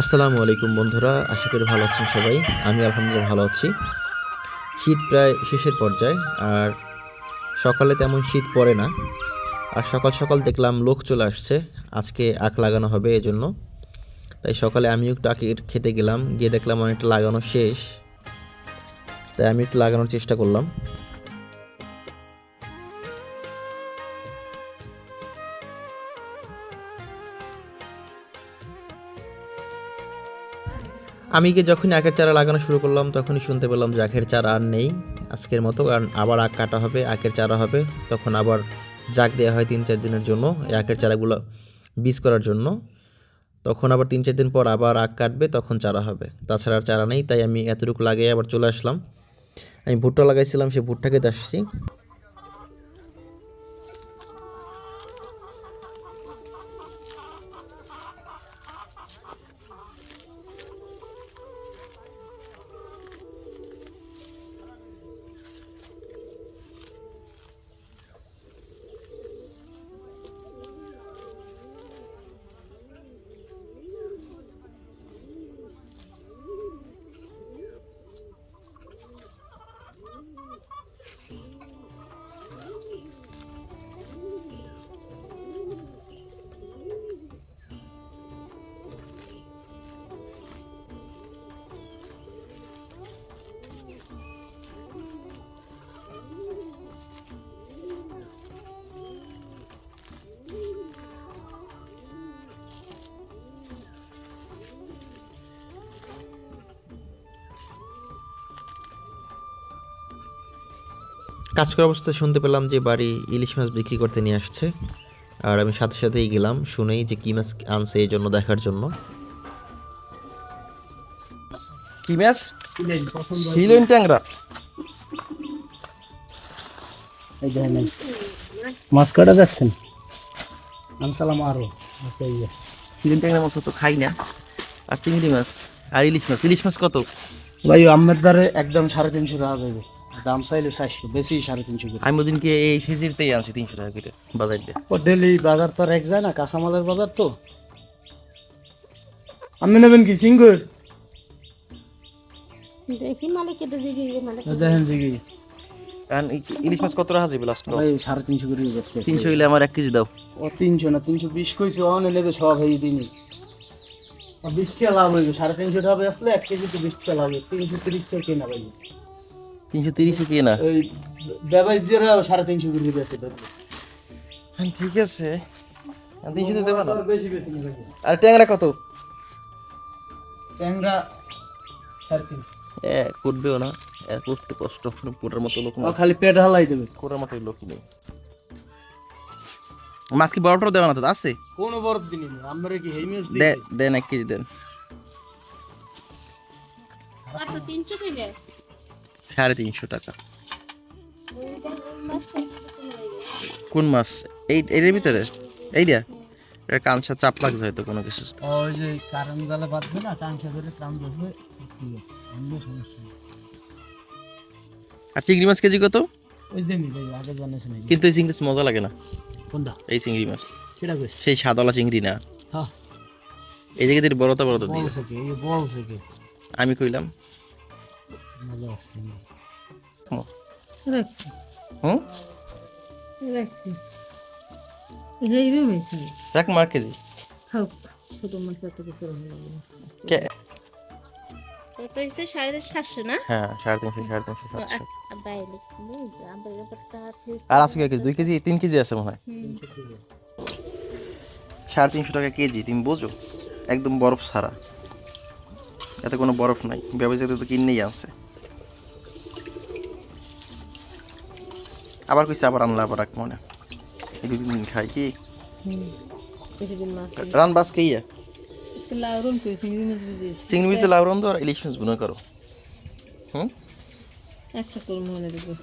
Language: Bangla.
আসসালামু আলাইকুম বন্ধুরা, আশা করি ভালো আছেন সবাই। আমি আলহামদুলিল্লাহ ভালো আছি। শীত প্রায় শেষের পর্যায়ে, আর সকালে তেমন শীত পড়ে না। আর সকাল সকাল দেখলাম লোক চলে আসছে, আজকে আখ লাগানো হবে এজন্য। তাই সকালে আমিও একটু আখ খেতে গেলাম, গিয়ে দেখলাম অনেকটা লাগানো শেষ। তাই আমি একটু লাগানোর চেষ্টা করলাম। আমি গিয়ে যখনই আখের চারা লাগানো শুরু করলাম, তখনই শুনতে পেলাম যে আখের চারা আর নেই আজকের মতো, কারণ আবার আখ কাটা হবে, আখের চারা হবে। তখন আবার জাগ দেওয়া হয় তিন চার দিনের জন্য এই আখের চারাগুলো বীজ করার জন্য। তখন আবার তিন চার দিন পর আবার আখ কাটবে, তখন চারা হবে। তাছাড়া আর চারা নেই, তাই আমি এতটুকু লাগিয়ে আবার চলে আসলাম। আমি ভুট্টা লাগাইছিলাম সেই ভুট্টাকে আসছি। কাজ করার অবস্থায় শুনতে পেলাম যে বাড়ি ইলিশ মাছ বিক্রি করতে নিয়ে আসছে। আর আমি সাথে সাথেই গেলাম শুনেই যে কী মাছ আনছে এই জন্য দেখার জন্য। কি মাছ? হিলেন ট্যাংরা। এই দেখেন এই। মাছ কাটা যাচ্ছেন? আনসালাম আরও। আচ্ছা হিলেন ট্যাংরা মাছ তো খাই না। আর চিংড়ি মাছ। আর ইলিশ মাছ। ইলিশ মাছ কত? ভাই আমের দ্বারে একদম সাড়ে তিনশো টাকা যাবে দাম চাইলে চারশো বেশি সাড়ে তিনশো করে। আমি ওদিনকে এই সিজিরতেই আনছি তিনশো টাকা করে বাজার দিয়ে। ও ডেলি বাজার তো আর এক যায় না কাঁচামালের বাজার তো। আপনি নেবেন কি সিঙ্গুর? দেখি মালিক এটা দিকে মালিক দেখেন কি কারণ ইলিশ মাছ কত টাকা যাবে লাস্ট ভাই সাড়ে তিনশো করে বেচতে তিনশো হইলে আমার এক কেজি দাও। ও তিনশো না তিনশো বিশ কইছে অনে নেবে সব হয়ে দিনই বিশ টাকা লাভ হইবে সাড়ে তিনশো টাকা বেচলে এক কেজি তো বিশ টাকা লাভ হবে তিনশো তিরিশ টাকা কেনা ভাই। তিনশো তিরিশে কে না ওই ব্যবসায়ীরাও সাড়ে তিনশো করে বেচে হ্যাঁ, ঠিক আছে। তিনশো দিতে পারো বেশি বেশি নেবে আর ট্যাংরা কত? ট্যাংরা সাড়ে তিনশো এ করবেও না। এ করতে কষ্ট। পুরার মতো লোক না খালি পেট হালাই দেবে। করার মতো লোক নেই। মাছ কি বড়টাও দেওয়া না তো? আছে? কোনো বরফ দিনই না। আমরা কি হেই মেজ দেন এক কেজি দেন। কত? তিনশো করে সাড়ে তিনশো টাকা। কোন মাছ? এই এর ভিতরে? এইটা এটা কাঁচা চাপ লাগছে হয়তো কোনো কিছু। ওই যে কারণ জালে বাঁধবে না কাঁচা ধরে কাম ধরবে সমস্যা আর চিংড়ি মাছ কেজি কত? ওই আগে জানিস কিন্তু এই চিংড়ি মাছ মজা লাগে না। কোনটা? এই চিংড়ি মাছ। সেটা সেই সাদালা চিংড়ি না। হ্যাঁ। এই জায়গায় দিয়ে বড়তা বড়তা দিয়ে এই আমি কইলাম মজা আসছে হুম। হুম এই রুম এসে রাখ মার কেজি খাও ছোট মাছ এত কিছু হলো কে? কত হয়েছে? সাড়ে সাতশো না? হ্যাঁ সাড়ে তিনশো সাড়ে তিনশো সাতশো। ব্যাপারটা আর আছে কেজি? দুই কেজি তিন কেজি আছে মনে হয়। সাড়ে তিনশো টাকা কেজি তুমি বোঝো? একদম বরফ ছাড়া। এতে কোনো বরফ নাই। ব্যবসায়ী তো কিনেই আনছে। আবার কইছে আবার আনলা আবার রাখব মনে এই দুই দিন খাই কি? রান বাস কে ইয়া লাউরন চিংড়ি মাছ বুঝেছি চিংড়ি লাউ রান্ধো আর ইলিশ মাছ বুনো করো। হুম? আচ্ছা তোর মনে দেখো